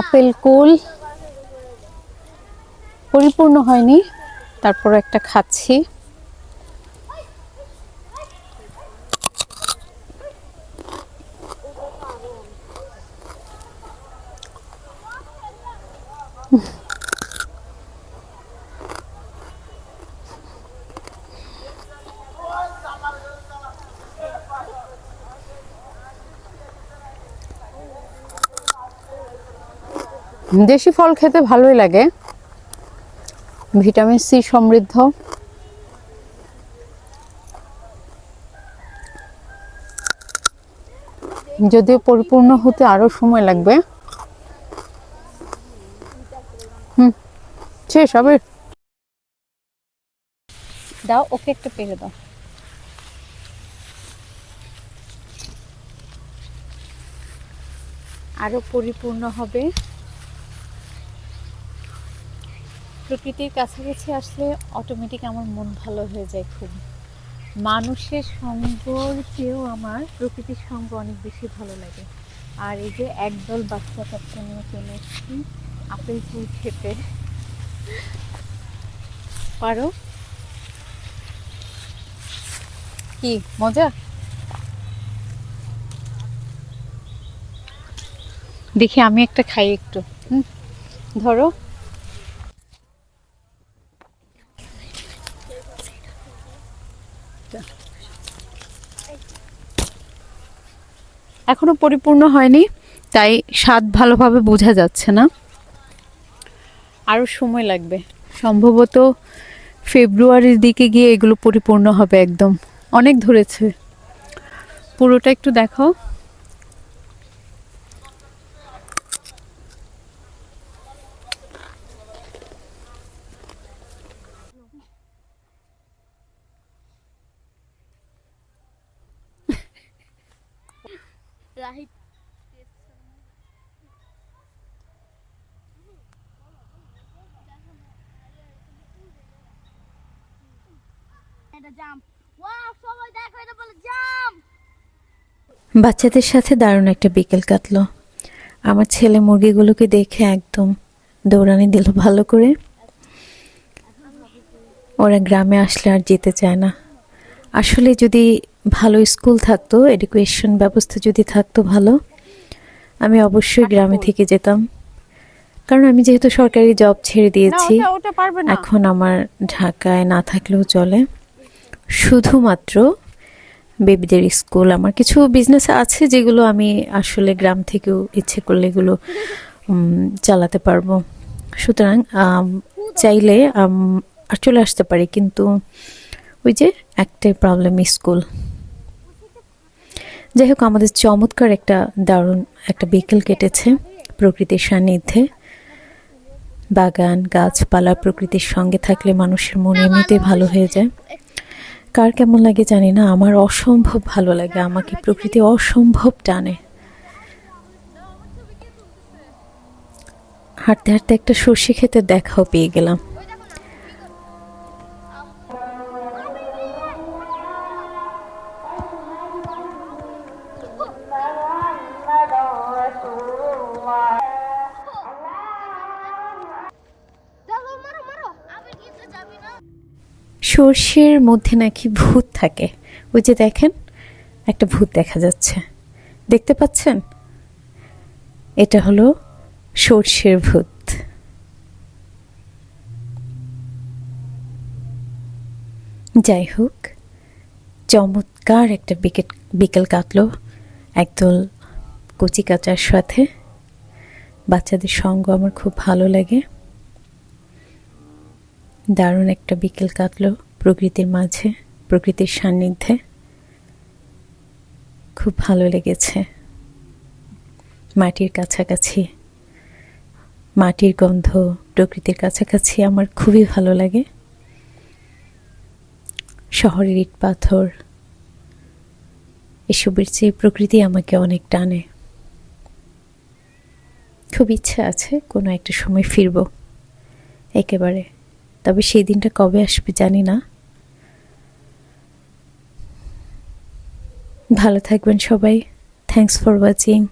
Apple কুল। পরিপূর্ণ হয়নি। তারপর একটা খাচ্ছি। দেশি ফল খেতে ভালোই লাগে। ভিটামিন সি সমৃদ্ধ। যদিও পরিপূর্ণ হতে আরও সময় লাগবে। হুম, শেষ হবে। দাও, ওকে একটা পেরে দাও। আরও পরিপূর্ণ হবে। প্রকৃতির কাছাকাছি আসলে অটোমেটিক আমার মন ভালো হয়ে যায় খুব। মানুষের সঙ্গর চেয়েও আমার প্রকৃতির সঙ্গ অনেক বেশি ভালো লাগে। আর এই যে একদল বাচ্চা কাচ্চা নিয়ে চলে এসেছি, আপেল ফুল খেতে। পারো? কি, মজা? দেখি আমি একটা খাই একটু। হুম, ধরো। এখনও পরিপূর্ণ হয়নি, তাই স্বাদ ভালোভাবে বোঝা যাচ্ছে না। আরও সময় লাগবে। সম্ভবত ফেব্রুয়ারির দিকে গিয়ে এগুলো পরিপূর্ণ হবে একদম। অনেক ধরেছে। পুরোটা একটু দেখো রাহিত এটা জাম্প ওয়াও সবাই দেখো এটা বলে জাম্প বাচ্চাদের সাথে দারুণ একটা বিকেল কাটলো। আমার ছেলে মুরগিগুলোকে দেখে একদম দৌড়ানি দিল ভালো করে। ওরা গ্রামে আসলে আর যেতে চায় না। আসলে যদি ভালো স্কুল থাকতো এডুকেশন ব্যবস্থা যদি থাকতো ভালো আমি অবশ্যই গ্রামে থেকে যেতাম। কারণ আমি যেহেতু সরকারি জব ছেড়ে দিয়েছি এখন আমার ঢাকায় না থাকলেও চলে। শুধুমাত্র বেবিদের স্কুল আমার কিছু বিজনেস আছে যেগুলো আমি আসলে গ্রাম থেকেও ইচ্ছে করলে এগুলো চালাতে পারব। সুতরাং চাইলে চলে আসতে পারি কিন্তু ওই যে একটাই প্রবলেম স্কুল যাই হোক আমাদের চমৎকার একটা দারুণ একটা বিকেল কেটেছে প্রকৃতির সান্নিধ্যে। বাগান, গাছপালা প্রকৃতির সঙ্গে থাকলে মানুষের মন এমনিতেই ভালো হয়ে যায়। কার কেমন লাগে জানি না, আমার অসম্ভব ভালো লাগে, আমাকে প্রকৃতি অসম্ভব টানে। হাঁটতে হাঁটতে একটা সর্ষে খেতে দেখাও পেয়ে গেলাম। সর্ষের মধ্যে নাকি ভূত থাকে। ওই যে দেখেন, একটা ভূত দেখা যাচ্ছে। দেখতে পাচ্ছেন? এটা হলো সর্ষের ভূত। যাই হোক, চমৎকার একটা বিকেট, বিকেল কাটলো একদল কচি কাচার সাথে। বাচ্চাদের সঙ্গ আমার খুব ভালো লাগে। দারুণ একটা বিকেল কাটলো। প্রকৃতির মাঝে, প্রকৃতির সান্নিধ্যে। খুব ভালো লেগেছে। মাটির কাছাকাছি, মাটির গন্ধ, প্রকৃতির কাছাকাছি আমার খুবই ভালো লাগে। শহরের ইট পাথর, এসবের চেয়ে প্রকৃতি আমাকে অনেক টানে। খুব ইচ্ছা আছে কোনো একটা সময় ফিরবো, একেবারে। তবে সেই দিনটা কবে আসবে জানি না। ভালো থাকবেন সবাই। Thanks for watching